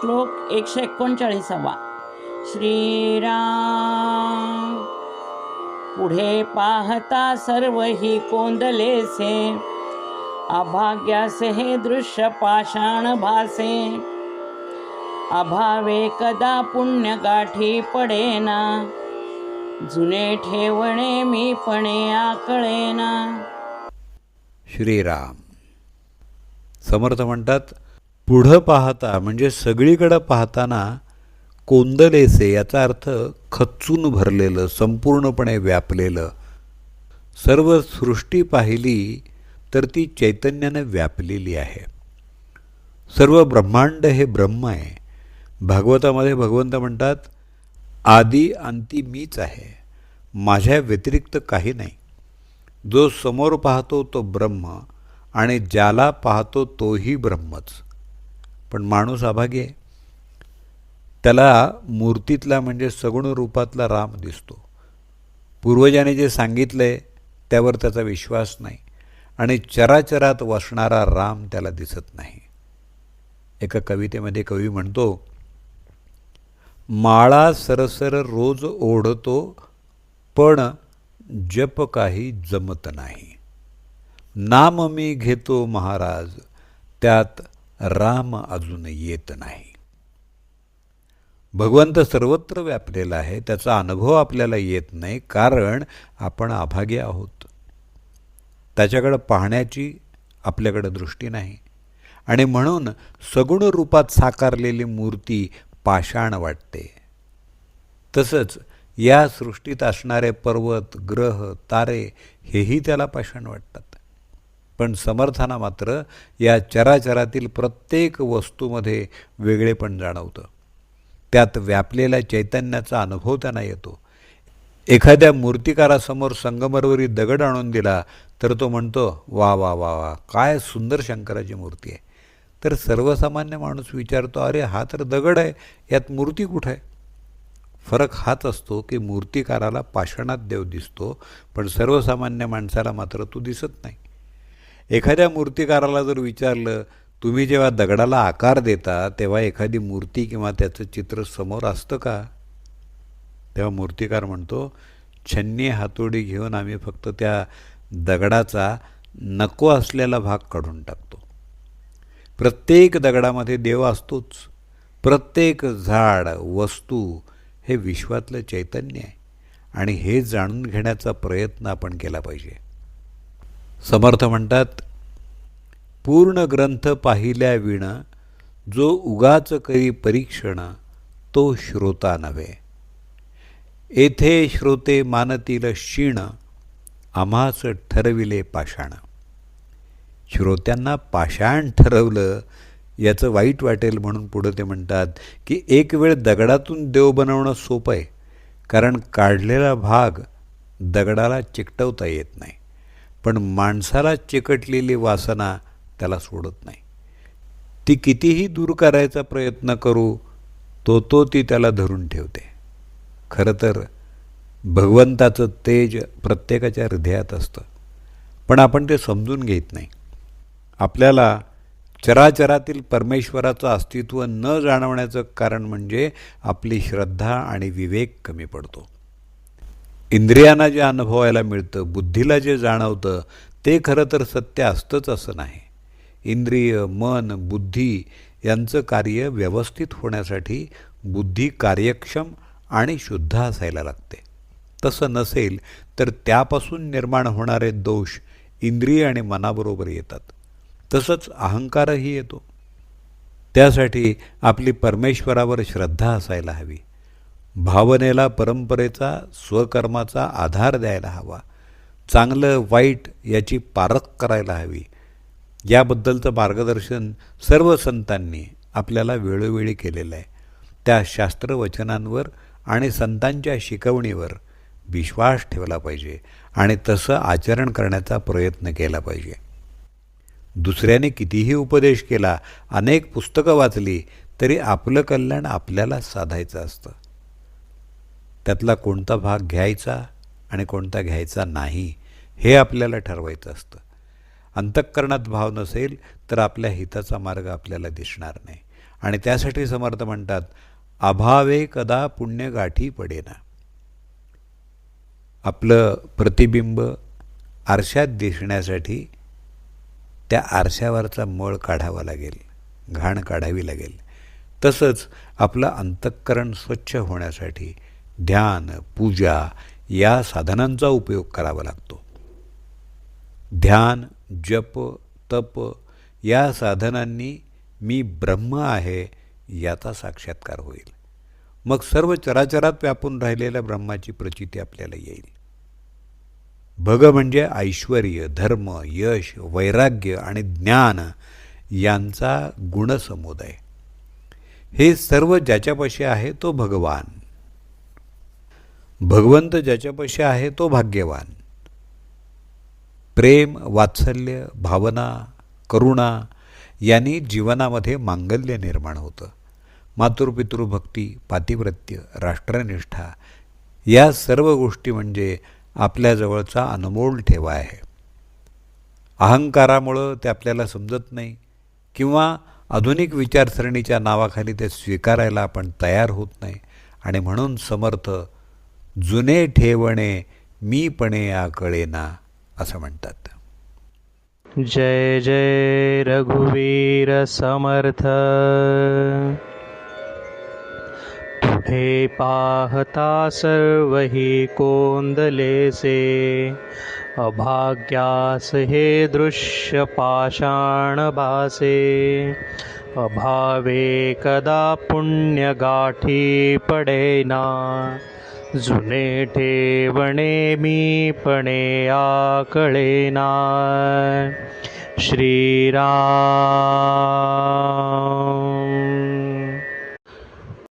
श्लोक एकशे एकोणचाळीसावा. श्रीराम पुढे पाहता सर्व ही कोंदलेसे अभाग्यास हे दृश्य पाषाण भासे. अभावे कदा पुण्य गाठी पडेना जुने ठेवणे मी पणे आकळेना. श्रीराम. समर्थ म्हणतात पुढं पाहता म्हणजे सगळीकडं पाहताना कोंदलेसे याचा अर्थ खचून भरलेलं संपूर्णपणे व्यापलेलं. सर्व सृष्टी पाहिली तर ती चैतन्यानं व्यापलेली आहे. सर्व ब्रह्मांड हे ब्रह्म आहे. भागवतामध्ये भगवंत म्हणतात आदी अंती मीच आहे. माझ्या व्यतिरिक्त काही नाही. जो समोर पाहतो तो ब्रह्म आणि ज्याला पाहतो तोही ब्रह्मच. पण माणूस अभागी आहे. त्याला मूर्तीतला म्हणजे सगुण रूपातला राम दिसतो. पूर्वजाने जे सांगितलंय त्यावर त्याचा विश्वास नाही. आणि चराचरात वसणारा राम त्याला दिसत नाही. एका कवितेमध्ये कवी म्हणतो माळा सरसर रोज ओढतो पण जप काही जमत नाही. नाम मी घेतो महाराज त्यात राम अजून येत नाही. भगवंत सर्वत्र व्यापलेला आहे त्याचा अनुभव आपल्याला येत नाही कारण आपण अभागे आहोत. त्याच्याकडं पाहण्याची आपल्याकडं दृष्टी नाही. आणि म्हणून सगुण रूपात साकारलेली मूर्ती पाषाण वाटते. तसंच या सृष्टीत असणारे पर्वत ग्रह तारे हेही त्याला पाषाण वाटतात. पण समर्थाना मात्र या चराचरातील प्रत्येक वस्तूमध्ये वेगळेपण जाणवतं. त्यात व्यापलेल्या चैतन्याचा अनुभव त्यांना येतो. एखाद्या मूर्तिकारासमोर संगमरवरी दगड आणून दिला तर तो म्हणतो वा वा वा वा काय सुंदर शंकराची मूर्ती आहे. तर सर्वसामान्य माणूस विचारतो अरे हा तर दगड आहे यात मूर्ती कुठं आहे? फरक हाच असतो की मूर्तिकाराला पाषाणात देव दिसतो पण सर्वसामान्य माणसाला मात्र तो दिसत नाही. एखाद्या मूर्तिकाराला जर विचारलं तुम्ही जेव्हा दगडाला आकार देता तेव्हा एखादी मूर्ती किंवा त्याचं चित्र समोर असतं का? तेव्हा मूर्तिकार म्हणतो छन्नी हातोडी घेऊन आम्ही फक्त त्या दगडाचा नको असलेला भाग काढून टाकतो. प्रत्येक दगडामध्ये देव असतोच. प्रत्येक झाड वस्तू हे विश्वातलं चैतन्य आहे आणि हे जाणून घेण्याचा प्रयत्न आपण केला पाहिजे. समर्थ म्हणतात पूर्ण ग्रंथ पाहिल्या विण जो उगाच करी परीक्षण तो श्रोता नव्हे. येथे श्रोते मानतील क्षीण आम्हाच ठरविले पाषाण. श्रोत्यांना पाषाण ठरवलं याचं वाईट वाटेल म्हणून पुढं ते म्हणतात की एक वेळ दगडातून देव बनवणं सोपं आहे कारण काढलेला भाग दगडाला चिकटवता येत नाही. पण माणसाला चिकटलेली वासना त्याला सोडत नाही. ती कितीही दूर करायचा प्रयत्न करू तो तो ती त्याला धरून ठेवते. खरं तर भगवंताचं तेज प्रत्येकाच्या हृदयात असतं. पण आपण ते समजून घेत नाही. आपल्याला चराचरातील परमेश्वराचं अस्तित्व न जाणवण्याचं कारण म्हणजे आपली श्रद्धा आणि विवेक कमी पडतो. इंद्रियांना जे अनुभवायला मिळतं बुद्धीला जे जाणवतं ते खरं तर सत्य असतंच असं नाही. इंद्रिय मन बुद्धी यांचं कार्य व्यवस्थित होण्यासाठी बुद्धी कार्यक्षम आणि शुद्ध असायला लागते. तसं नसेल तर त्यापासून निर्माण होणारे दोष इंद्रिय आणि मनाबरोबर येतात. तसंच अहंकारही येतो. त्यासाठी आपली परमेश्वरावर श्रद्धा असायला हवी. भावनेला परंपरेचा स्वकर्माचा आधार द्यायला हवा. चांगलं वाईट याची पारख करायला हवी. याबद्दलचं मार्गदर्शन सर्व संतांनी आपल्याला वेळोवेळी केलेलं आहे. त्या शास्त्रवचनांवर आणि संतांच्या शिकवणीवर विश्वास ठेवला पाहिजे आणि तसं आचरण करण्याचा प्रयत्न केला पाहिजे. दुसऱ्याने कितीही उपदेश केला अनेक पुस्तकं वाचली तरी आपलं कल्याण आपल्याला साधायचं असतं. त्यातला कोणता भाग घ्यायचा आणि कोणता घ्यायचा नाही हे आपल्याला ठरवायचं असतं. अंतःकरणात भाव नसेल तर आपल्या हिताचा मार्ग आपल्याला दिसणार नाही. आणि त्यासाठी समर्थ म्हणतात अभावे कदा पुण्य गाठी पडेना. आपलं प्रतिबिंब आरशात दिसण्यासाठी त्या आरशावरचा मळ काढावा लागेल घाण काढावी लागेल. तसंच आपलं अंतःकरण स्वच्छ होण्यासाठी ध्यान पूजा या साधनांचा उपयोग करावा लागतो. ध्यान जप तप या साधनांनी मी ब्रह्म आहे याचा साक्षात्कार होईल. मग सर्व चराचरात व्यापून राहिलेल्या ब्रह्माची प्रचिती आपल्याला येईल. भग म्हणजे ऐश्वर धर्म यश वैराग्य आणि ज्ञान यांचा गुणसमुदाय. हे सर्व ज्याच्यापाशी आहे तो भगवान. भगवंत ज्याच्यापाशी आहे तो भाग्यवान. प्रेम वात्सल्य भावना करुणा यांनी जीवनामध्ये मांगल्य निर्माण होतं. मातृपितृभक्ती पातिव्रत्य राष्ट्रनिष्ठा या सर्व गोष्टी म्हणजे आपल्याजवळचा अनमोल ठेवा आहे. अहंकारामुळं ते आपल्याला समजत नाही किंवा आधुनिक विचारसरणीच्या नावाखाली ते स्वीकारायला आपण तयार होत नाही आणि म्हणून समर्थ जुने ठेवणे मीपणे आकळेना असं म्हणतात. जय जय रघुवीर समर्थ. पुढे पाहता सर्वही कोंदलेसे. अभाग्यास हे दृश्य पाषाण भासे. अभावे कदा पुण्य गाठी पडेना. जुने ठे वणे मीपनेया कलेना श्रीरा